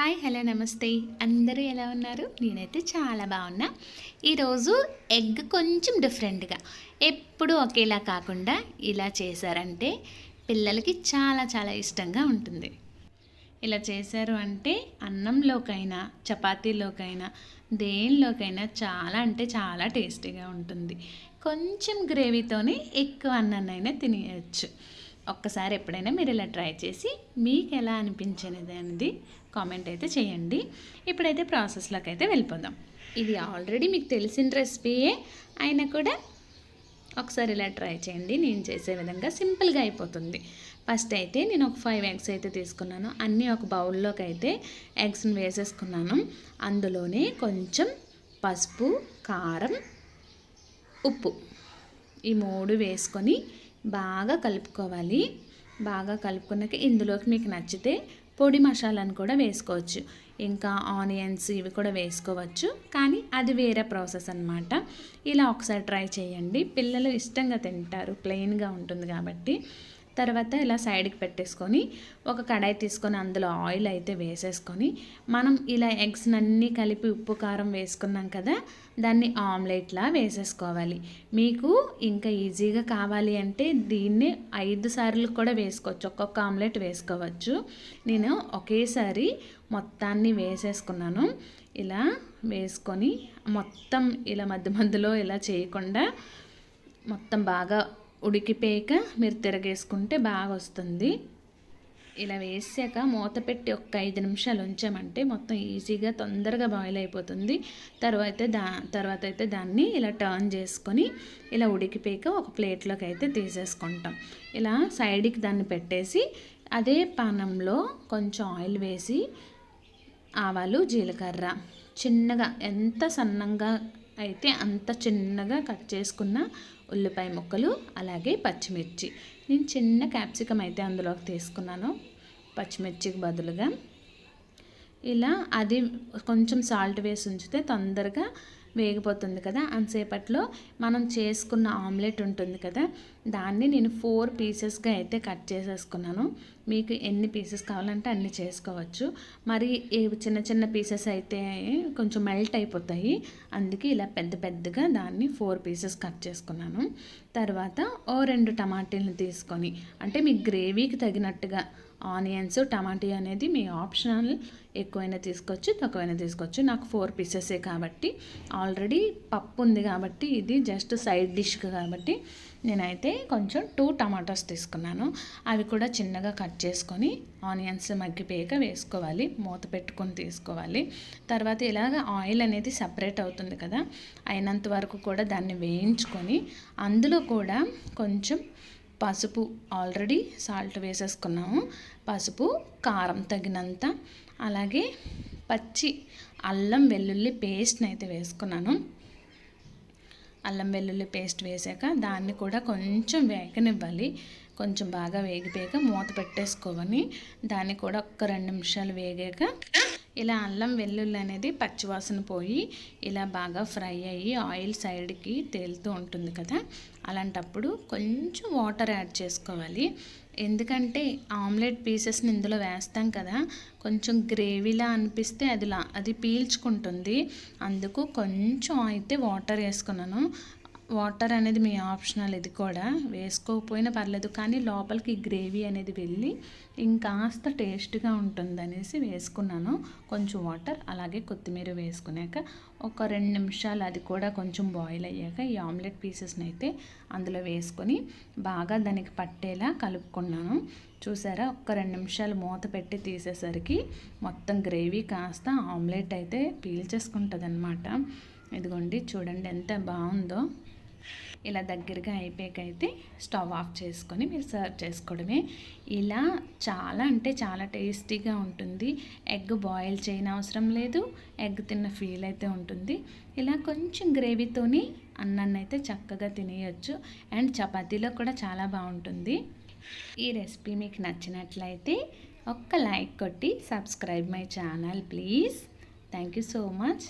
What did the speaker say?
Hi hello నమస్తే. అందరూ ఎలా ఉన్నారు? నేనైతే చాలా బాగున్నా. ఈరోజు ఎగ్ కొంచెం డిఫరెంట్గా. ఎప్పుడు ఒకేలా కాకుండా ఇలా చేశారంటే పిల్లలకి చాలా చాలా ఇష్టంగా ఉంటుంది. ఇలా చేశారు అంటే అన్నంలోకైనా చపాతీలోకైనా దేనిలోకైనా చాలా అంటే చాలా టేస్టీగా ఉంటుంది. కొంచెం గ్రేవీతోనే ఎక్కువ అన్నాన్నైనా తినేయచ్చు. ఒక్కసారి ఎప్పుడైనా మీరు ఇలా ట్రై చేసి మీకు ఎలా అనిపించినది అనేది కామెంట్ అయితే చేయండి. ఇప్పుడైతే ప్రాసెస్లోకి అయితే వెళ్ళిపోదాం. ఇది ఆల్రెడీ మీకు తెలిసిన రెసిపీయే అయినా కూడా ఒకసారి ఇలా ట్రై చేయండి. నేను చేసే విధంగా సింపుల్గా అయిపోతుంది. ఫస్ట్ అయితే నేను ఒక ఫైవ్ ఎగ్స్ అయితే తీసుకున్నాను. అన్నీ ఒక బౌల్లోకి అయితే ఎగ్స్ని వేసేసుకున్నాను. అందులోనే కొంచెం పసుపు కారం ఉప్పు ఈ మూడు వేసుకొని బాగా కలుపుకోవాలి. బాగా కలుపుకున్నాక ఇందులోకి మీకు నచ్చితే పొడి మసాలాను కూడా వేసుకోవచ్చు. ఇంకా ఆనియన్స్ ఇవి కూడా వేసుకోవచ్చు. కానీ అది వేరే ప్రాసెస్ అనమాట ఇలా ఒకసారి ట్రై చేయండి. పిల్లలు ఇష్టంగా తింటారు. ప్లెయిన్గా ఉంటుంది కాబట్టి. తర్వాత ఇలా సైడ్కి పెట్టేసుకొని ఒక కడాయి తీసుకొని అందులో ఆయిల్ అయితే వేసేసుకొని మనం ఇలా ఎగ్స్ అన్నీ కలిపి ఉప్పు కారం వేసుకున్నాం కదా దాన్ని ఆమ్లెట్లా వేసేసుకోవాలి. మీకు ఇంకా ఈజీగా కావాలి అంటే దీన్ని ఐదు సార్లు కూడా వేసుకోవచ్చు. ఒక్కొక్క ఆమ్లెట్ వేసుకోవచ్చు. నేను ఒకేసారి మొత్తాన్ని వేసేసుకున్నాను. ఇలా వేసుకొని మొత్తం ఇలా మధ్య మధ్యలో ఇలా చేయకుండా మొత్తం బాగా ఉడికిపోయాక మీరు తిరగేసుకుంటే బాగా వస్తుంది ఇలా వేసాక మూత పెట్టి ఒక ఐదు నిమిషాలు ఉంచామంటే మొత్తం ఈజీగా తొందరగా బాయిల్ అయిపోతుంది. తర్వాత దా తర్వాత అయితే దాన్ని ఇలా టర్న్ చేసుకొని ఇలా ఉడికిపోయాక ఒక ప్లేట్లోకి అయితే తీసేసుకుంటాం. ఇలా సైడ్కి దాన్ని పెట్టేసి అదే పానంలో కొంచెం ఆయిల్ వేసి ఆవాలు జీలకర్ర చిన్నగా ఎంత సన్నంగా అయితే అంత చిన్నగా కట్ చేసుకున్న ఉల్లిపాయ ముక్కలు అలాగే పచ్చిమిర్చి. నేను చిన్న క్యాప్సికమ్ అయితే అందులోకి తీసుకున్నాను. పచ్చిమిర్చికి బదులుగా ఇలా అది కొంచెం సాల్ట్ వేసి ఉంచితే తొందరగా వేగిపోతుంది కదా. అంతసేపట్లో మనం చేసుకున్న ఆమ్లెట్ ఉంటుంది కదా దాన్ని నేను ఫోర్ పీసెస్గా అయితే కట్ చేసేసుకున్నాను. మీకు ఎన్ని పీసెస్ కావాలంటే అన్ని చేసుకోవచ్చు. మరి చిన్న చిన్న పీసెస్ అయితే కొంచెం మెల్ట్ అయిపోతాయి. అందుకే ఇలా పెద్ద పెద్దగా దాన్ని ఫోర్ పీసెస్ కట్ చేసుకున్నాను. తర్వాత ఓ రెండు టమాటీలను తీసుకొని అంటే మీ గ్రేవీకి తగినట్టుగా ఆనియన్స్ టమాటీ అనేది మీ ఆప్షనల్ ఎక్కువైనా తీసుకోవచ్చు తక్కువైనా తీసుకోవచ్చు. నాకు ఫోర్ పీసెసే కాబట్టి ఆల్రెడీ పప్పు ఉంది కాబట్టి ఇది జస్ట్ సైడ్ డిష్ కాబట్టి నేనైతే కొంచెం టూ టమాటోస్ తీసుకున్నాను. అవి కూడా చిన్నగా కట్ చేసుకొని ఆనియన్స్ మగ్గిపోయాక వేసుకోవాలి. మూత పెట్టుకొని తీసుకోవాలి. తర్వాత ఇలాగ ఆయిల్ అనేది సపరేట్ అవుతుంది కదా. అయినంత వరకు కూడా దాన్ని వేయించుకొని అందులో కూడా కొంచెం పసుపు ఆల్రెడీ సాల్ట్ వేసేసుకున్నాము. పసుపు కారం తగినంత. అలాగే పచ్చి అల్లం వెల్లుల్లి పేస్ట్ని అయితే వేసుకున్నాను. అల్లం వెల్లుల్లి పేస్ట్ వేసాక దాన్ని కూడా కొంచెం వేగనివ్వాలి. కొంచెం బాగా వేగిపోయాక మూత పెట్టేసుకోవని దాన్ని కూడా ఒక్క రెండు నిమిషాలు వేగాక ఇలా అల్లం వెల్లుల్లి అనేది పచ్చివాసన పోయి ఇలా బాగా ఫ్రై అయ్యి ఆయిల్ సైడ్కి తేలుతూ ఉంటుంది కదా అలాంటప్పుడు కొంచెం వాటర్ యాడ్ చేసుకోవాలి. ఎందుకంటే ఆమ్లెట్ పీసెస్ని ఇందులో వేస్తాం కదా కొంచెం గ్రేవీలా అనిపిస్తే అది లా అది పీల్చుకుంటుంది. అందుకు కొంచెం అయితే వాటర్ వేసుకున్నాను. వాటర్ అనేది మీ ఆప్షనల్ ఇది కూడా. వేసుకోకపోయినా పర్లేదు కానీ లోపలికి గ్రేవీ అనేది వెళ్ళి ఇంకాస్త టేస్ట్గా ఉంటుంది అనేసి వేసుకున్నాను. కొంచెం వాటర్ అలాగే కొత్తిమీర వేసుకున్నాక ఒక రెండు నిమిషాలు అది కూడా కొంచెం బాయిల్ అయ్యాక ఈ ఆమ్లెట్ పీసెస్ని అయితే అందులో వేసుకొని బాగా దానికి పట్టేలా కలుపుకున్నాను. చూసారా? ఒక్క రెండు నిమిషాలు మూత పెట్టి తీసేసరికి మొత్తం గ్రేవీ కాస్త ఆమ్లెట్ అయితే పీల్చేసుకుంటుంది అనమాట ఇదిగోండి చూడండి ఎంత బాగుందో. ఇలా దగ్గరగా అయిపోయాకైతే స్టవ్ ఆఫ్ చేసుకొని మీరు సర్వ్ చేసుకోవడమే. ఇలా చాలా అంటే చాలా టేస్టీగా ఉంటుంది. ఎగ్ బాయిల్ చేయని అవసరం లేదు. ఎగ్ తిన్న ఫీల్ అయితే ఉంటుంది. ఇలా కొంచెం గ్రేవీతోని అన్నాన్ని అయితే చక్కగా తినేయచ్చు. అండ్ చపాతీలో కూడా చాలా బాగుంటుంది. ఈ రెసిపీ మీకు నచ్చినట్లయితే ఒక్క లైక్ కొట్టి subscribe my channel please. Thank you so much.